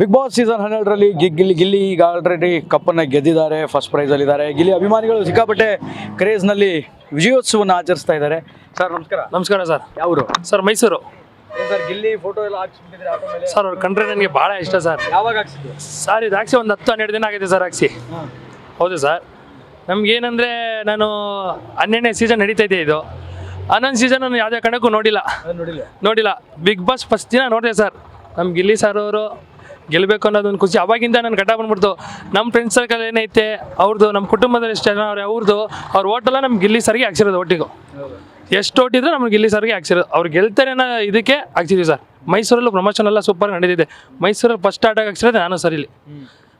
Big boss season ಹನ್ನೆರಡರಲ್ಲಿ ಗಿಲ್ಲಿ ಗಿಲ್ಲಿ ಈಗ already ಕಪ್ಪನ್ನ ಗೆದ್ದಿದ್ದಾರೆ ಫಸ್ಟ್ ಪ್ರೈಸ್ ಅಲ್ಲಿ ಇದ್ದಾರೆ. ಗಿಲ್ಲಿ ಅಭಿಮಾನಿಗಳು ಸಿಕ್ಕಾಪಟ್ಟೆ ಕ್ರೇಜ್ನಲ್ಲಿ ವಿಜಯೋತ್ಸವವನ್ನು ಆಚರಿಸ್ತಾ ಇದ್ದಾರೆ. ಸರ್ ನಮಸ್ಕಾರ. ನಮಸ್ಕಾರ ಸರ್. ಯಾವರು? Sir Mysuru. Sir Gilli photo ಎಲ್ಲ ಹಾಕ್ಸ್ಬಿಟ್ಟಿದ್ರೆ ಆಟೋ ಮೇಲೆ ಸರ್ ಅವ್ರು ಕಂಡ್ರೆ ನನಗೆ ಭಾಳ ಇಷ್ಟ ಸರ್. ಯಾವಾಗ ಹಾಕ್ಸಿದ್ರು ಸರ್ ಇದು ಹಾಕ್ಸಿ ಒಂದು ಹತ್ತು ಹನ್ನೆರಡು ದಿನ ಆಗಿದೆ ಸರ್ ಹಾಕ್ಸಿ. ಹೌದು ಸರ್. ನಮಗೇನಂದರೆ ನಾನು ಹನ್ನೆರಡನೇ ಸೀಸನ್ ನಡೀತೈತೆ ಇದು ಹನ್ನೊಂದು ಸೀಸನ್ ನಾನು ಯಾವುದೇ ಕಾರಣಕ್ಕೂ ನೋಡಿಲ್ಲ. ನೋಡಿಲ್ಲ. ನೋಡಿಲ್ಲ. ಬಿಗ್ ಬಾಸ್ ಫಸ್ಟ್ ದಿನ ನೋಡಿದೆ ಸರ್. ನಮ್ಮ ಗಿಲ್ಲಿ ಸರ್ ಅವರು ಗೆಲ್ಲಬೇಕು ಅನ್ನೋದೊಂದು ಖುಷಿ. ಅವಾಗಿಂದ ನಾನು ಘಟ ಬಂದ್ಬಿಡ್ತು. ನಮ್ಮ ಫ್ರೆಂಡ್ಸ್ ಸರ್ಕಲ್ ಏನೈತೆ ಅವ್ರದ್ದು ನಮ್ಮ ಕುಟುಂಬದಲ್ಲಿ ಎಷ್ಟು ಜನ ಅವ್ರೆ ಅವ್ರದ್ದು ಅವ್ರ ಓಟೆಲ್ಲ ನಮ್ಗೆ ಗಿಲ್ಲಿ ಸರ್ಗೆ ಹಾಕ್ಸಿರೋದು ಒಟ್ಟಿಗೂ. ಎಷ್ಟು ಓಟಿದ್ರು ನಮ್ಗೆ ಗಿಲ್ಲಿ ಸರ್ಗೆ ಹಾಕ್ಸಿರೋದು. ಅವ್ರು ಗೆಲ್ತಾರೆ ಅನ್ನೋ ಇದಕ್ಕೆ ಹಾಕ್ಸಿದ್ವಿ ಸರ್. ಮೈಸೂರಲ್ಲೂ ಪ್ರಮೋಷನ್ ಎಲ್ಲ ಸೂಪರ್ ನಡೆದಿದೆ ಮೈಸೂರಲ್ಲಿ ಫಸ್ಟ್ ಸ್ಟಾರ್ಟಾಗಿ ಹಾಕ್ಸಿರೋದು ನಾನು ಸರ್ ಇಲ್ಲಿ.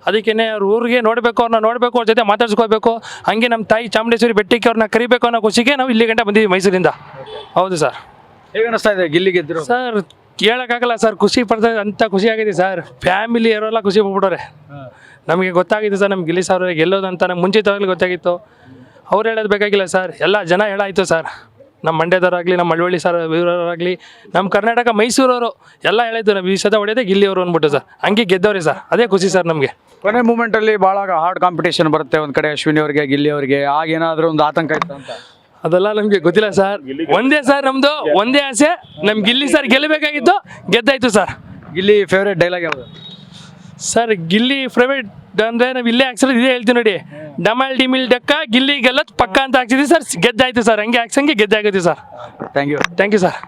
ಅದಕ್ಕೇನೆ ಅವ್ರ ಊರಿಗೆ ನೋಡಬೇಕು ಅವ್ರನ್ನ ನೋಡಬೇಕು ಅವ್ರ ಜೊತೆ ಮಾತಾಡ್ಸ್ಕೋಬೇಕು ಹಂಗೆ ನಮ್ಮ ತಾಯಿ ಚಾಮುಂಡೇಶ್ವರಿ ಬೆಟ್ಟಕ್ಕೆ ಅವ್ರನ್ನ ಕರಿಬೇಕು ಅನ್ನೋ ಖುಷಿಗೆ ನಾವು ಇಲ್ಲಿ ಗಂಟೆ ಬಂದಿದ್ವಿ ಮೈಸೂರಿಂದ. ಹೌದು ಸರ್. ಹೇಗೆ ಅನಿಸ್ತಾ ಇದೆ ಗಿಲ್ಲಿ ಗೆದ್ದಿರೋ ಸರ್ ಕೇಳೋಕ್ಕಾಗಲ್ಲ ಸರ್ ಖುಷಿ ಪಡ್ತಾ ಅಂತ ಖುಷಿ ಆಗಿದೆ ಸರ್. ಫ್ಯಾಮಿಲಿ ಇರೋಲ್ಲ ಖುಷಿ ಪಡ್ಬಿಟ್ಟವ್ರೆ ನಮಗೆ ಗೊತ್ತಾಗಿದೆ ಸರ್ ನಮ್ಗೆ ಗಿಲ್ಲಿ ಅವ್ರಿಗೆ ಗೆಲ್ಲೋದಂತ ನಮ್ಗೆ ಮುಂಚಿತವಾಗ್ಲೂ ಗೊತ್ತಾಗಿತ್ತು. ಅವ್ರು ಹೇಳೋದು ಬೇಕಾಗಿಲ್ಲ ಸರ್ ಎಲ್ಲ ಜನ ಹೇಳಾಯಿತು ಸರ್. ನಮ್ಮ ಮಂಡ್ಯದವರಾಗಲಿ ನಮ್ಮ ಮಳವಳ್ಳಿ ಸರ್ ಇವರಾಗಲಿ ನಮ್ಮ ಕರ್ನಾಟಕ ಮೈಸೂರವರು ಎಲ್ಲ ಹೇಳಿದ್ದು ನಮ್ಮ ಈ ಸದ ಹೊಡೆಯೋದೇ ಗಿಲ್ಲಿಯವರು ಅಂದ್ಬಿಟ್ಟು ಸರ್. ಹಂಗೆ ಗೆದ್ದವ್ರಿ ಸರ್ ಅದೇ ಖುಷಿ ಸರ್ ನಮಗೆ. ಕೊನೆ ಮೂಮೆಂಟಲ್ಲಿ ಭಾಳ ಹಾರ್ಡ್ ಕಾಂಪಿಟೇಷನ್ ಬರುತ್ತೆ ಒಂದು ಕಡೆ ಅಶ್ವಿನಿ ಅವರಿಗೆ ಗಿಲ್ಲಿ ಅವರಿಗೆ ಆಗ ಏನಾದ್ರೂ ಒಂದು ಆತಂಕ ಇತ್ತು ಅಂತ ಅದೆಲ್ಲ ನಮಗೆ ಗೊತ್ತಿಲ್ಲ ಸರ್. ಒಂದೇ ಸರ್ ನಮ್ದು ಒಂದೇ ಆಸೆ. ನಮ್ಗೆ ಗಿಲ್ಲಿ ಸರ್ ಗೆಲ್ಲಬೇಕಾಗಿತ್ತು ಗೆದ್ದಾಯ್ತು ಸರ್. ಗಿಲ್ಲಿ ಫೇವ್ರೇಟ್ ಡೈಲಾಗ್ ಯಾವುದು? ಸರ್ ಗಿಲ್ಲಿ ಪ್ರೈವೇಟ್ ಅಂದ್ರೆ ನಾವು ಇಲ್ಲೇ ಹಾಕ್ಸಿರೋದು ಇದೇ ಹೇಳ್ತೀವಿ ನೋಡಿ. ಡಮಲ್ ಡಿಮಿಲ್ ಡಕ್ಕ ಗಿಲ್ಲಿ ಗೆಲ್ಲತ್ ಪಕ್ಕ ಅಂತ ಹಾಕ್ಸಿದ್ವಿ ಸರ್. ಗೆದ್ದಾಯ್ತು ಸರ್. ಹಂಗೆ ಹಾಕ್ಸಂಗೆ ಗೆದ್ದಾಗುತ್ತೆ sir. Thank you thank you sir